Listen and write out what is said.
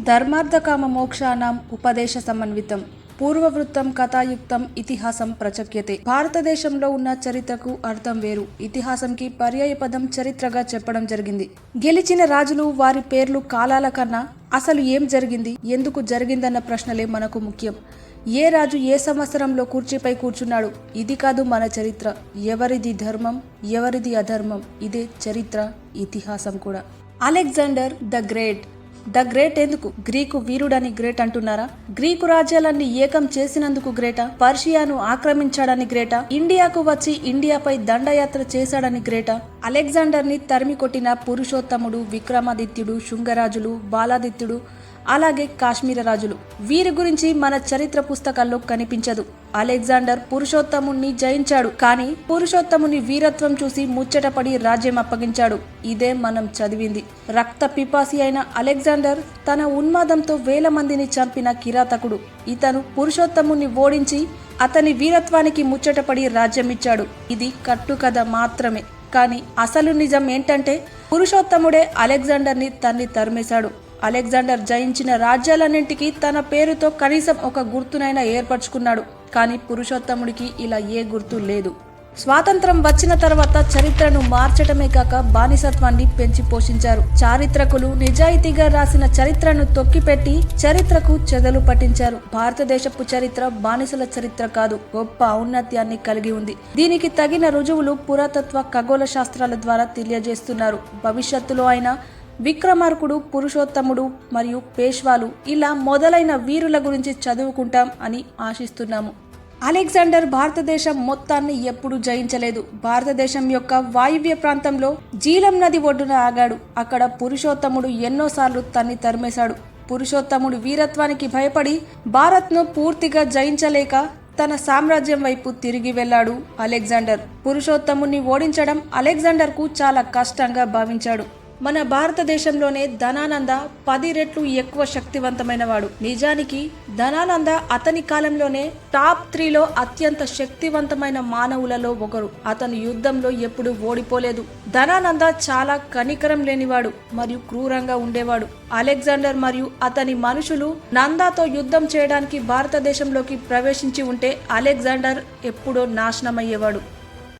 ధర్మార్థకామ మోక్షానాం ఉపదేశ సమన్వితం. పూర్వవృత్తం కథాయుక్తం ఇతిహాసం ప్రచక్యతే. భారతదేశంలో ఉన్న చరిత్రకు అర్థం వేరు. ఇతిహాసంకి పర్యాయ పదం చరిత్రగా చెప్పడం జరిగింది. గెలిచిన రాజులు వారి పేర్లు కాలాల కన్నా అసలు ఏం జరిగింది? ఎందుకు జరిగిందన్న ప్రశ్నలే మనకు ముఖ్యం. ఏ రాజు ఏ సంవత్సరంలో కుర్చీపై కూర్చున్నాడు? ఇది కాదు మన చరిత్ర. ఎవరిది ధర్మం? ఎవరిది అధర్మం? ఇదే చరిత్ర ఇతిహాసం కూడా. Alexander the great. The great ఎందుకు? గ్రీకు వీరుడని గ్రేట్ అంటున్నారా? గ్రీకు రాజ్యాలన్నీ ఏకం చేసినందుకు గ్రేటా? పర్షియాను ఆక్రమించాడని గ్రేటా? ఇండియాకు వచ్చి ఇండియాపై దండయాత్ర చేశాడని గ్రేటా? అలెగ్జాండర్ని తరిమి కొట్టిన పురుషోత్తముడు విక్రమాదిత్యుడు శృంగరాజులు బాలాదిత్యుడు అలాగే కాశ్మీర రాజులు. వీరి గురించి మన చరిత్ర పుస్తకాల్లో కనిపించదు. అలెగ్జాండర్ పురుషోత్తముణ్ణి జయించాడు. కానీ పురుషోత్తముని వీరత్వం చూసి ముచ్చటపడి రాజ్యం అప్పగించాడు. ఇదే మనం చదివింది. రక్త పిపాసి అయిన అలెగ్జాండర్ తన ఉన్మాదంతో వేల మందిని చంపిన కిరాతకుడు. ఇతను పురుషోత్తముని ఓడించి అతని వీరత్వానికి ముచ్చటపడి రాజ్యమిచ్చాడు. ఇది కట్టుకథ మాత్రమే. కానీ అసలు నిజం ఏంటంటే పురుషోత్తముడే అలెగ్జాండర్ని తన్ని తరిమేశాడు. అలెగ్జాండర్ జయించిన రాజ్యాలన్నింటికీ తన పేరుతో కనీసం ఒక గుర్తునైనా ఏర్పరచుకున్నాడు. కానీ పురుషోత్తముడికి ఇలా ఏ గుర్తు లేదు. స్వాతంత్రం వచ్చిన తర్వాత చరిత్రను మార్చటమే కాక బానిసత్వాన్ని పెంచి పోషించారు. చారిత్రకులు నిజాయితీగా రాసిన చరిత్రను తొక్కిపెట్టి చరిత్రకు చెదలు పట్టించారు. భారతదేశపు చరిత్ర బానిసల చరిత్ర కాదు గొప్ప ఔన్నత్యాన్ని కలిగి ఉంది. దీనికి తగిన రుజువులు పురాతత్వ ఖగోళ శాస్త్రాల ద్వారా తెలియజేస్తున్నారు. భవిష్యత్తులో అయినా విక్రమార్కుడు పురుషోత్తముడు మరియు పేష్వాలు ఇలా మొదలైన వీరుల గురించి చదువుకుంటాం అని ఆశిస్తున్నాము. అలెగ్జాండర్ భారతదేశం మొత్తాన్ని ఎప్పుడూ జయించలేదు. భారతదేశం యొక్క వాయువ్య ప్రాంతంలో జీలం నది ఒడ్డున ఆగాడు. అక్కడ పురుషోత్తముడు ఎన్నోసార్లు తన్ని తరిమేశాడు. పురుషోత్తముడు వీరత్వానికి భయపడి భారత్ను పూర్తిగా జయించలేక తన సామ్రాజ్యం వైపు తిరిగి వెళ్ళాడు అలెగ్జాండర్. పురుషోత్తముని ఓడించడం అలెగ్జాండర్కు చాలా కష్టంగా భావించాడు. మన భారతదేశంలోనే ధనానంద పది రెట్లు ఎక్కువ శక్తివంతమైన వాడు నిజానికి ధనానంద అతని కాలంలోనే టాప్ త్రీలో అత్యంత శక్తివంతమైన మానవులలో ఒకరు. అతను యుద్ధంలో ఎప్పుడు ఓడిపోలేదు. ధనానంద చాలా కనికరం లేనివాడు మరియు క్రూరంగా ఉండేవాడు. అలెగ్జాండర్ మరియు అతని మనుషులు నందాతో యుద్ధం చేయడానికి భారతదేశంలోకి ప్రవేశించి ఉంటే అలెగ్జాండర్ ఎప్పుడో నాశనమయ్యేవాడు.